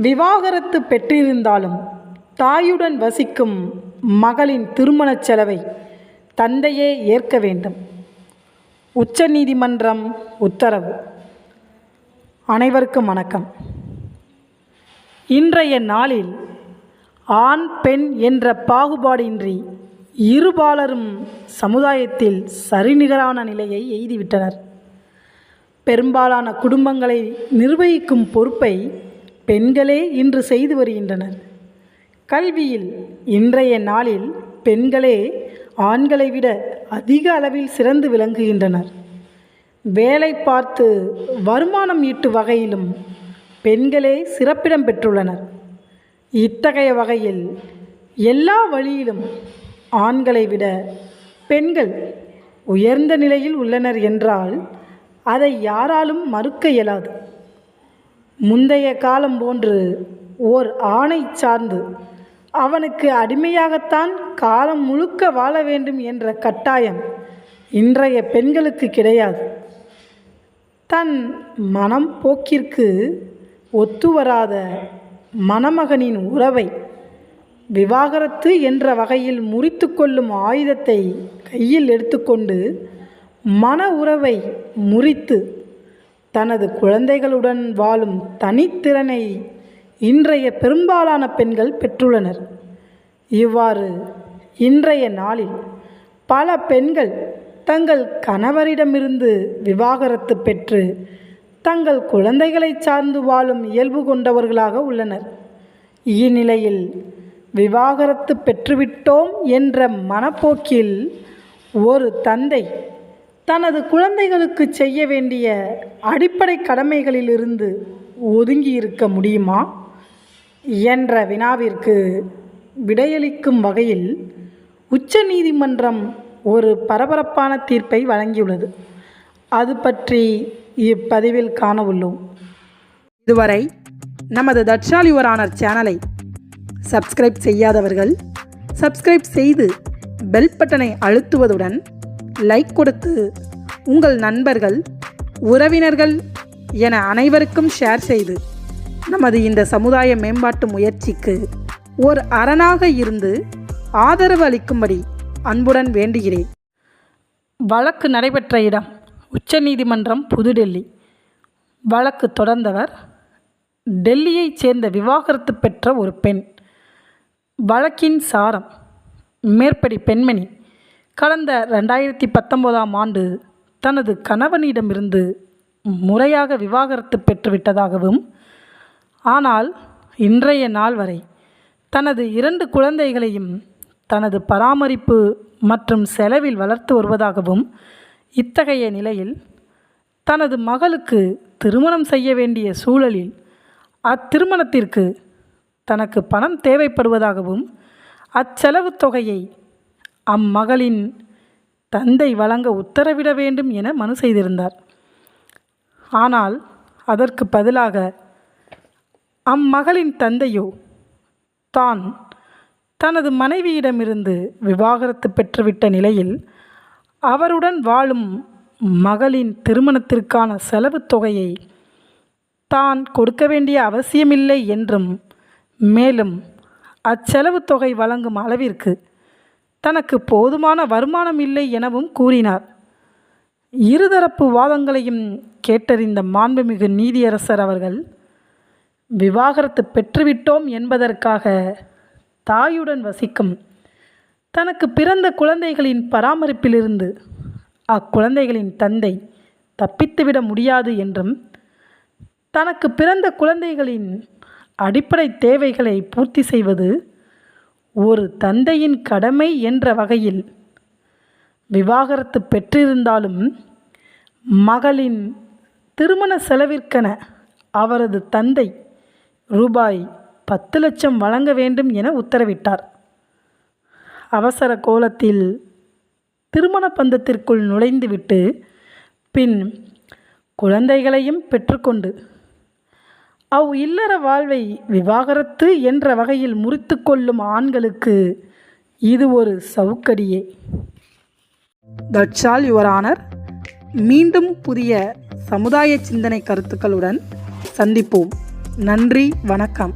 விவாகரத்து பெற்றிருந்தாலும் தாயுடன் வசிக்கும் மகளின் திருமணச் செலவை தந்தையே ஏற்க வேண்டும். உச்சநீதிமன்றம் உத்தரவு. அனைவருக்கும் வணக்கம். இன்றைய நாளில் ஆண் பெண் என்ற பாகுபாடின்றி இருபாலரும் சமுதாயத்தில் சரிநிகரான நிலையை எய்திவிட்டனர். பெரும்பாலான குடும்பங்களை நிர்வகிக்கும் பொறுப்பை பெண்களே இன்று செய்து வருகின்றனர். கல்வியில் இன்றைய நாளில் பெண்களே ஆண்களை விட அதிக அளவில் சிறந்து விளங்குகின்றனர். வேலை பார்த்து வருமானம் ஈட்டு வகையிலும் பெண்களே சிறப்பிடம் பெற்றுள்ளனர். இத்தகைய வகையில் எல்லா வழியிலும் ஆண்களை விட பெண்கள் உயர்ந்த நிலையில் உள்ளனர் என்றால் அதை யாராலும் மறுக்க இயலாது. முந்தைய காலம் போன்று ஓர் ஆணை சார்ந்து அவனுக்கு அடிமையாகத்தான் காலம் முழுக்க வாழ வேண்டும் என்ற கட்டாயம் இன்றைய பெண்களுக்கு கிடையாது. தன் மனம் போக்கிற்கு ஒத்துவராத மணமகனின் உறவை விவாகரத்து என்ற வகையில் முறித்து கொள்ளும் ஆயுதத்தை கையில் எடுத்துக்கொண்டு மன உறவை முறித்து தனது குழந்தைகளுடன் வாழும் தனித்திறனை இன்றைய பெரும்பாலான பெண்கள் பெற்றுள்ளனர். இவ்வாறு இன்றைய நாளில் பல பெண்கள் தங்கள் கணவரிடமிருந்து விவாகரத்து பெற்று தங்கள் குழந்தைகளை சார்ந்து வாழும் இயல்பு கொண்டவர்களாக உள்ளனர். இந்நிலையில் விவாகரத்து பெற்றுவிட்டோம் என்ற மனப்போக்கில் ஒரு தந்தை தனது குழந்தைகளுக்கு செய்ய வேண்டிய அடிப்படை கடமைகளிலிருந்து ஒதுங்கி இருக்க முடியுமா? என்ற வினாவிற்கு விடையளிக்கும் வகையில் உச்சநீதிமன்றம் ஒரு பரபரப்பான தீர்ப்பை வழங்கியுள்ளது. அது பற்றி இப்பதிவில் காண உள்ளோம் இதுவரை நமது தட்சால் யுவர் ஆனர் சேனலை சப்ஸ்கிரைப் செய்யாதவர்கள் சப்ஸ்கிரைப் செய்து பெல் பட்டனை அழுத்துவதுடன் லைக் கொடுத்து உங்கள் நண்பர்கள் உறவினர்கள் என அனைவருக்கும் ஷேர் செய்து நமது இந்த சமுதாய மேம்பாட்டு முயற்சிக்கு ஒரு அரணாக இருந்து ஆதரவு அளிக்கும்படி அன்புடன் வேண்டுகிறேன். வழக்கு நடைபெற்ற இடம் உச்சநீதிமன்றம் புதுடெல்லி. வழக்கு தொடர்ந்தவர் டெல்லியைச் சேர்ந்த விவாகரத்து பெற்ற ஒரு பெண். வழக்கின் சாரம் மேற்படி பெண்மணி. கடந்த ரெண்டாயிரத்தி பத்தொம்போதாம் ஆண்டு தனது கணவனிடமிருந்து முறையாக விவாகரத்து பெற்றுவிட்டதாகவும் ஆனால் இன்றைய நாள் வரை தனது இரண்டு குழந்தைகளையும் தனது பராமரிப்பு மற்றும் செலவில் வளர்த்து வருவதாகவும் இத்தகைய நிலையில் தனது மகளுக்கு திருமணம் செய்ய வேண்டிய சூழலில் அத்திருமணத்திற்கு தனக்கு பணம் தேவைப்படுவதாகவும் அச்செலவு தொகையை அம்மகளின் தந்தை வழங்க உத்தரவிட வேண்டும் என மனு செய்திருந்தார். ஆனால் அதற்கு பதிலாக அம்மகளின் தந்தையோ தான் தனது மனைவியிடமிருந்து விவாகரத்து பெற்றுவிட்ட நிலையில் அவருடன் வாழும் மகளின் திருமணத்திற்கான செலவுத் தொகையை தான் கொடுக்க வேண்டிய அவசியமில்லை என்றும் மேலும் அச்செலவு தொகை வழங்கும் அளவிற்கு தனக்கு போதுமான வருமானம் இல்லை எனவும் கூறினார். இருதரப்பு வாதங்களையும் கேட்டறிந்த மாண்புமிகு நீதியரசர் அவர்கள் விவாகரத்து பெற்றுவிட்டோம் என்பதற்காக தாயுடன் வசிக்கும் தனக்கு பிறந்த குழந்தைகளின் பராமரிப்பிலிருந்து அக்குழந்தைகளின் தந்தை தப்பித்துவிட முடியாது என்றும் தனக்கு பிறந்த குழந்தைகளின் அடிப்படை தேவைகளை பூர்த்தி செய்வது ஒரு தந்தையின் கடமை என்ற வகையில் விவாகரத்து பெற்றிருந்தாலும் மகளின் திருமண செலவிற்கென அவரது தந்தை ரூபாய் பத்து லட்சம் வழங்க வேண்டும் என உத்தரவிட்டார். அவசர கோலத்தில் திருமண பந்தத்திற்குள் நுழைந்துவிட்டு பின் குழந்தைகளையும் பெற்றுக்கொண்டு அவ் இல்லற வாழ்வை விவாகரத்து என்ற வகையில் முறித்து கொள்ளும் ஆண்களுக்கு இது ஒரு சவுக்கடியே. தட்சால் யுவர் ஆனர் மீண்டும் புதிய சமுதாய சிந்தனை கருத்துக்களுடன் சந்திப்போம். நன்றி வணக்கம்.